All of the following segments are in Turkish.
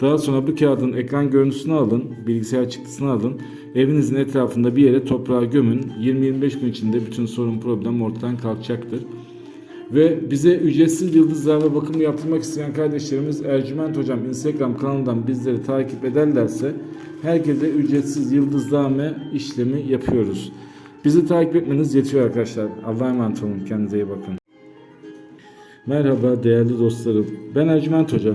Daha sonra bu kağıdın ekran görüntüsünü alın, bilgisayar çıktısını alın. Evinizin etrafında bir yere toprağa gömün. 20-25 gün içinde bütün sorun problem ortadan kalkacaktır. Ve bize ücretsiz yıldızlarla bakımı yaptırmak isteyen kardeşlerimiz Ercüment Hocam Instagram kanalından bizleri takip ederlerse herkese ücretsiz yıldızlame işlemi yapıyoruz. Bizi takip etmeniz yetiyor arkadaşlar. Allah'a emanet olun. Kendinize iyi bakın. Merhaba değerli dostlarım. Ben Ercüment Hoca.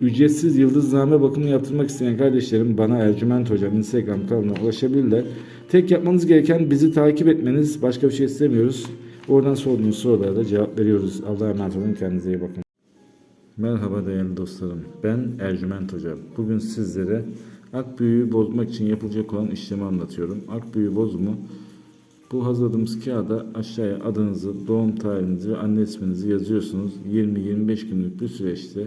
ücretsiz yıldızname bakımı yaptırmak isteyen kardeşlerim bana Ercüment Hocam Instagram kanalına ulaşabilirler. Tek yapmanız gereken bizi takip etmeniz. Başka bir şey istemiyoruz. Oradan sorduğunuz sorulara da cevap veriyoruz. Allah'a emanet olun. Kendinize iyi bakın. Merhaba değerli dostlarım. Ben Ercüment Hoca. Bugün sizlere ak büyüğü bozmak için yapılacak olan işlemi anlatıyorum. Ak büyüğü bozumu bu hazırladığımız kağıda aşağıya adınızı, doğum tarihinizi ve anne isminizi yazıyorsunuz. 20-25 günlük bir süreçte